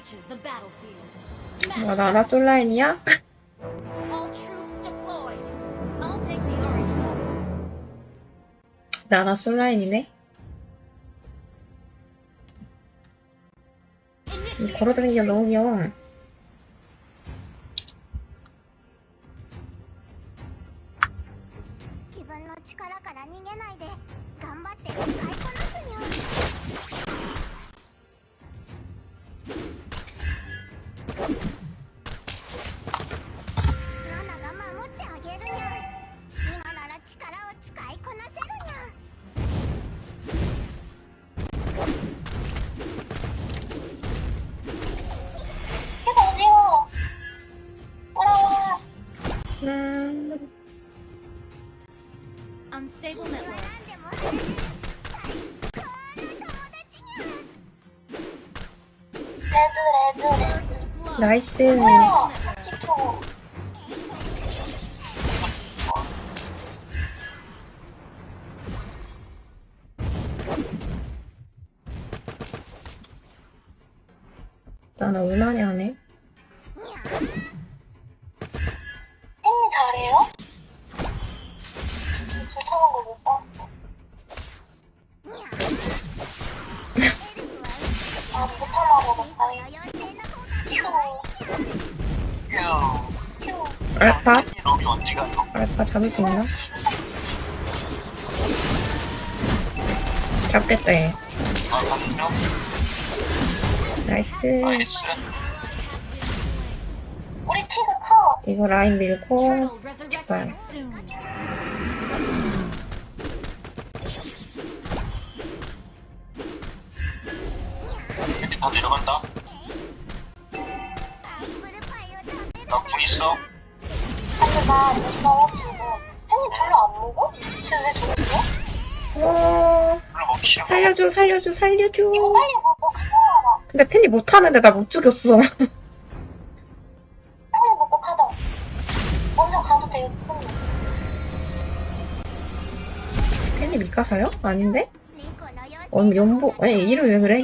reaches the battlefield. 뭐 Smash 나나 쫄라인이야? all troops deployed. I'll take the orange one. 나나 솔라인이네. Initiate 걸어다니는 게 너무 귀여워. 나이스. 나나 오만이 하네. 땡이 잘해요? 줄 참은 거 못 봤어. 아, 못하나 보다. 다행이다. 알파? 알파 잡을 수 있나? 잡겠다 얘. 나이스. 이거 라인 밀고. 이렇게 다 내려간다. 나궁 있어? 근데 나못 형이 별로 안 먹어? 쟤왜 저러고? 어... 살려줘 살려줘 살려줘 이거 빨리 뭐 먹어 큰일 근데 팬이 못하는데 나 못 죽였어 빨리 뭐 먹고 가자 먼저 가도 돼요 그건 팬이 미카사요? 아닌데? 어 연보 아니 이름 왜 그래?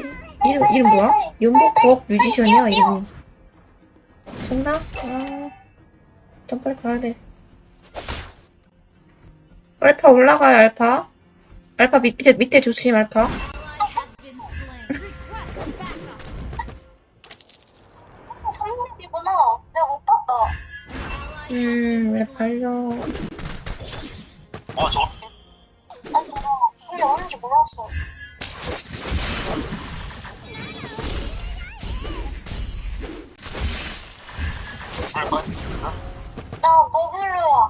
이름 이름 뭐야? 연보 구업 뮤지션이야 이름이 쏜다? 아, 일단 빨리 가야 돼. 알파 올라가요, 알파. 알파 밑, 밑에, 밑에 조심, 알파. 내가 못 봤다. 음, 왜. 발려. 어, 저. 아니, 나 그게 어딘지 몰랐어. 나? 나 노블루야.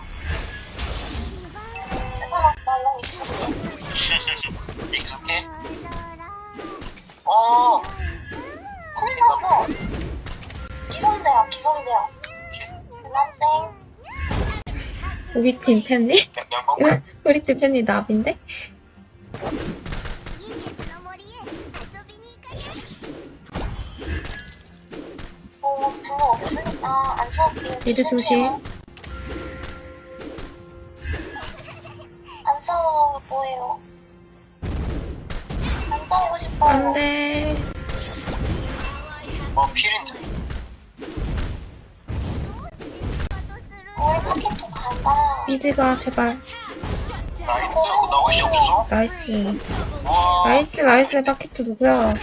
내가 말로 있을게. 익숙해? 어, 콩나물. 기선대야, 기선대야. 남생. 우리 팀 팬이? 우리 팀 팬이 나비인데? 미드 조심. 안돼. 어 필인데. 미드가 제발. 라인 타고 나올 수 없어? 나이스. 우와. 나이스, 나이스 바켓트 누구야?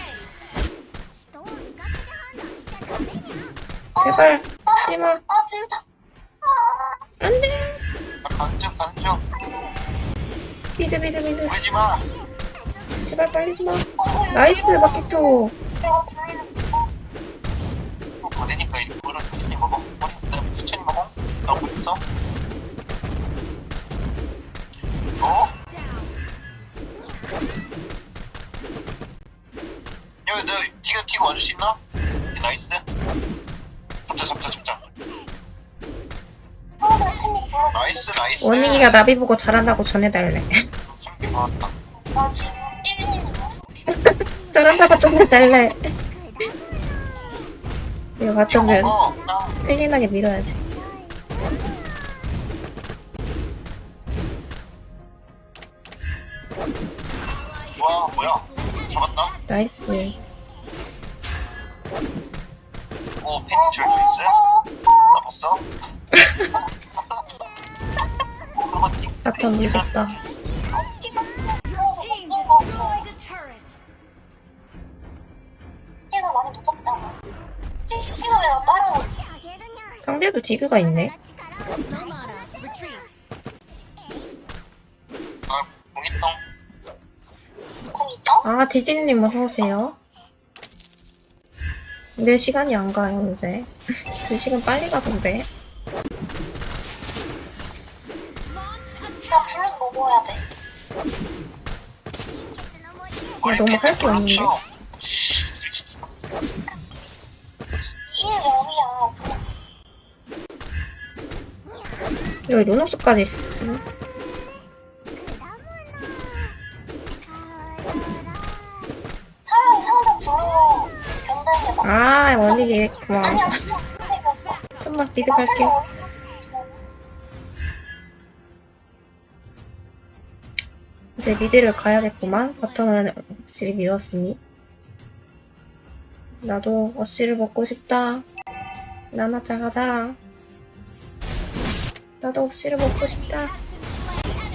제발, 뛰지 마. 아, 진짜. 아, 안 돼. 간중, 간중. 미드, 미드, 미드. 울지 마. 제발 빨리 좀 와. 나이스. 뭐 보내니까 물을 천천히 먹어. 머리 그다음에 천천히 먹어. 나오고 있어. 어? 야, 너 티가 티가 와줄 수 있나? 나이스, 나이스. 원희기가 나비 보고 잘한다고 전해달래. 참기 많았다. 나 지금 1인이야. 잘한다고 전해달래. 이거 어, 나 클린하게 밀어야지. 와, 뭐야? 잡았나? 나이스. 어, 줄도 있어요? 나 봤어? 약간 물겠다. 상대도 디그가 있네. 아, 아, 디즈니님 어서오세요. 내 시간이 안 가요, 이제. 내 시간 빨리 가던데. 일단 블록 먹어야 돼. 너무 할 게 없는데. 이거 여기 루녹스까지 있어. 아, 원리겠구만. 좀만 비드 갈게. 이제 미드를 가야겠구만. 바텀은 확실히 밀었으니. 나도 어시를 먹고 싶다. 나마자 가자. 나도 어시를 먹고 싶다.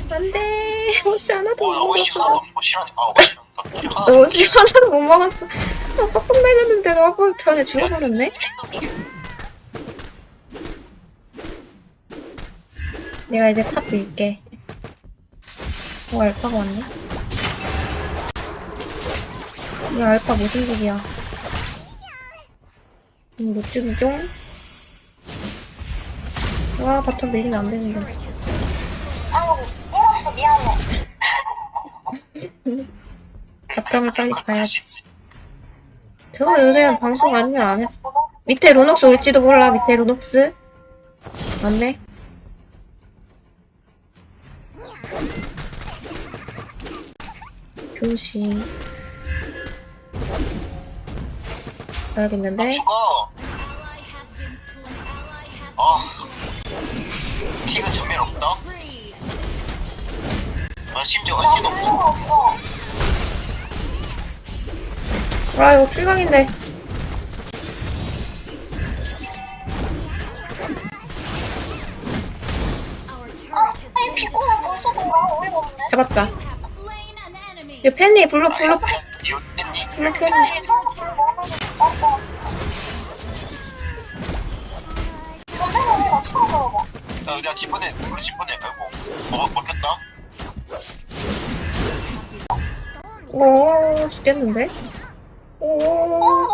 안 돼. 하나도 어, 나못 먹었어. 아, 하나. 어시 하나도 못 먹었어. 나 빡빡 내렸는데 너 아빠 전에 죽어버렸네? 내가 이제 탑 밀게. 어, 알파가 왔네. 야, 알파 무슨. 음, 못 죽이죠? 와, 바텀 밀리면 안 되는데. 바텀을 빨리 가야지. 저거 요새 방송 아니면 안 했어. 밑에 로녹스 올지도 몰라, 밑에 로녹스. 맞네? 조심. 가야겠는데? 죽어. 아, 티가 전면 없다. 아, 심지어. 블루가 없어. 와, 이거 turret 아, has 아니, been 비꼬야 벌써 돌아. 어이가 없네. 잡았다. 이거. 전쟁은 왜나 시간 걸어봐. 야, 집어내. 우리 집어내. 아이고. 어, 먹혔다. 오, 죽겠는데? 오,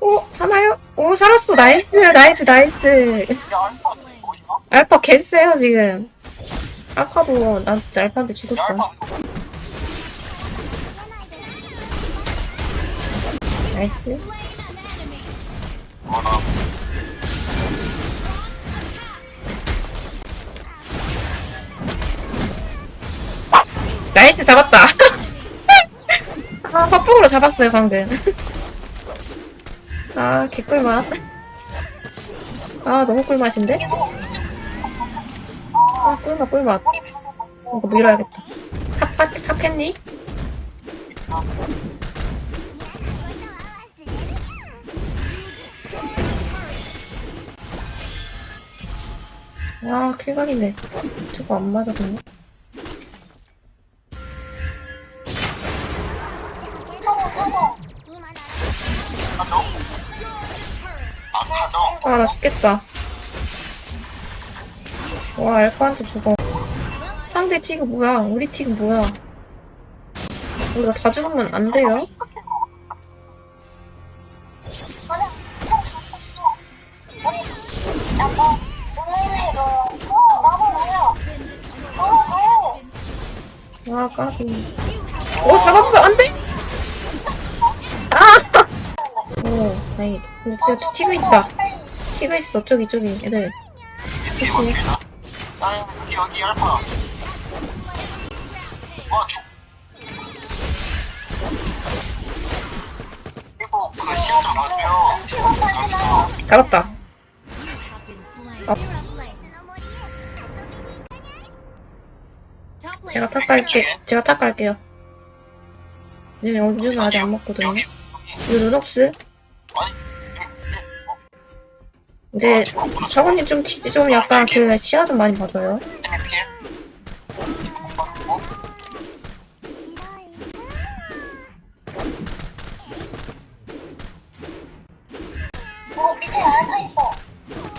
오, 사나요? 오, 살았어. 나이스, 나이스, 나이스. 야, 알파 보이나? 알파 개쎄요, 지금. 아까도 난 진짜 알파한테 야, 죽을. 이거 나이스. 나이스, 잡았다. 아, 팝폭으로 잡았어요, 방금. 아, 개꿀맛. 아, 너무 꿀맛인데? 아 꿀맛 꿀맛. 어, 뭐 이거 밀어야겠다. 탑, 탑했니? 아 킬각이네. 저거 안 맞았네. 아나 죽겠다. 와, 알파한테 죽어. 상대 티그 뭐야? 우리 티그 뭐야? 우리가 다 죽으면 안 돼요? 어. 어, 너. 와, 까비. 오, 잡았어! 안 돼! 아! 오, 다행이다. 근데 진짜 티그 있다. 티그 있어, 저기, 저기, 애들. 되 나의 기억이 아 와, 저... 그리고 그 시험을 받으면 잡았다. 어. 제가 탁갈게 제가 탁갈게요. 얘네 언제나 아직 안 먹거든요. 유르럭스? 아니 근데 저거님 좀, 치- 좀 약간 그 시야 좀 많이 필 어? 어, 밑에 있어.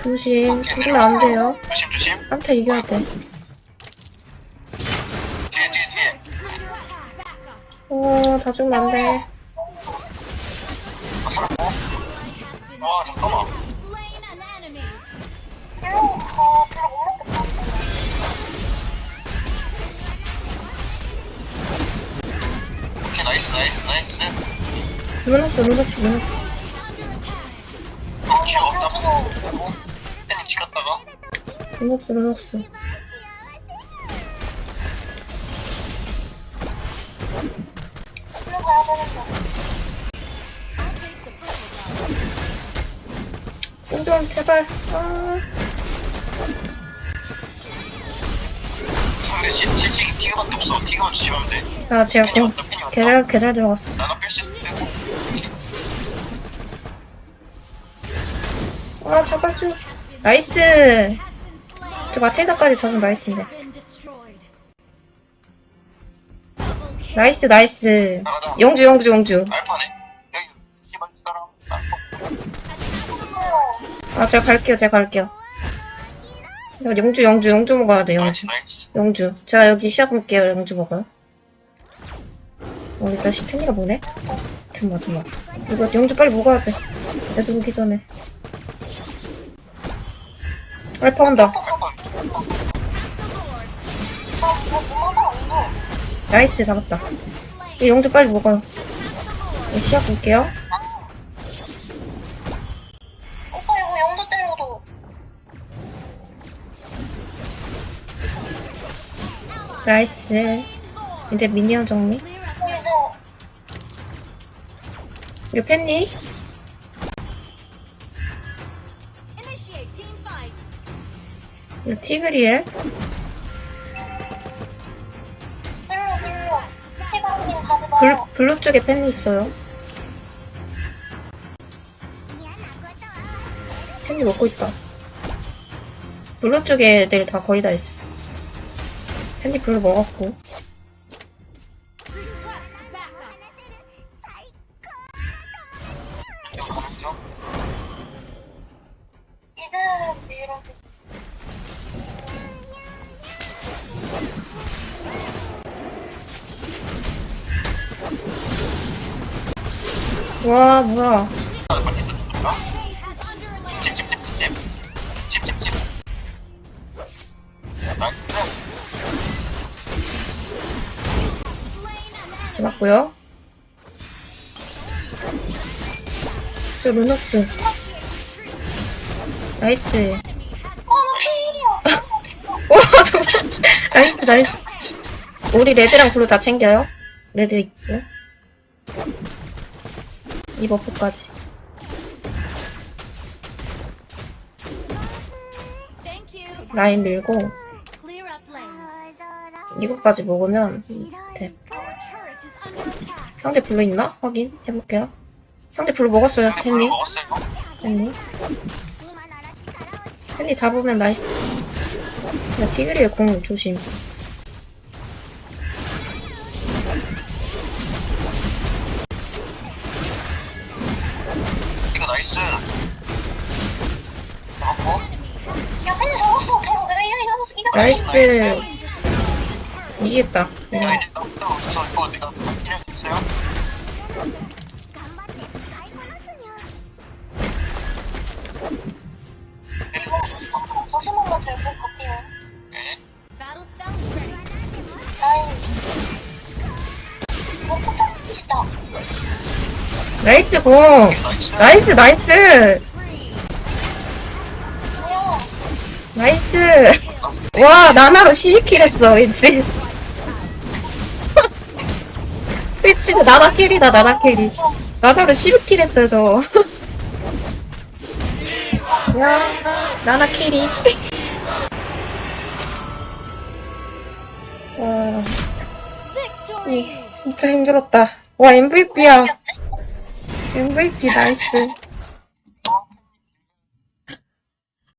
조심, 안 돼요. 조심 조심 한테 이겨야 돼. 뒤에 어, 다 죽으면 안 돼. 아 잠깐만 나이스 나이스 나이스 루노스, 루노스. 아 기억 없다 팬이 루노스, 루노스. 별로 가야 되는데. 신좀 제발. 아, 상대 지- 지치기 티가밖에 없어 티가만 주시면 돼나 지금 어, 왔다 계절, 계절 들어갔어. 나나 뺄수 있고 아, 잡아줘. 나이스. 저 마틸다까지 잡으면 나이스인데. 나이스, 나이스. 영주, 영주, 영주. 알파네 여기 씨발 사람 아, 아, 제가 갈게요, 제가 갈게요. 이거 영주, 영주, 영주 먹어야 돼, 영주. 영주. 제가 여기 시작 볼게요, 영주 먹어요. 어, 일단 시펜이가 뭐네? 드마, 드마. 이거 영주 빨리 먹어야 돼. 애들 오기 전에. 알파 온다. 나이스, 잡았다. 이 영주 빨리 먹어요. 네, 시작 볼게요. 나이스. 이제 미니언 정리. 이거 팬니? 이거 티그리엘. 눌러, 눌러. 피가님 가지 마. 블, 블루 쪽에 팬니 있어요. 팬니 먹고 있다. 블루 쪽에 애들 다 거의 다 있어. 블루 먹었고. 와, 뭐야. 잡았고요. 저 루노스. 나이스. 어. 와, 저거. 나이스, 나이스. 우리 레드랑 블루 다 챙겨요. 레드 있고. 이 버프까지. 라인 밀고. 이거까지 먹으면, 돼. 상대 블루 있나? 확인 해볼게요. 상대 블루 먹었어요. 먹었어요 팬니. 팬니 잡으면 나이스. 야, 티그리의 공 조심. 이거 나이스 잡았고 야, 팬이 잡았어. 바로 내가 이거 이거 이거. 나이스. 이기겠다. 야 네. 이제 나 없어 이거 내가 나이스 공. 나이스 나이스, 나이스. 와, 나나로 12킬 했어, 왠지. 왠지 나나 킬이다, 나나 킬이. 나나로 12킬 했어요, 저. 야, 나나 킬이. 와. 이 진짜 힘들었다. 와, MVP야. MVP 나이스.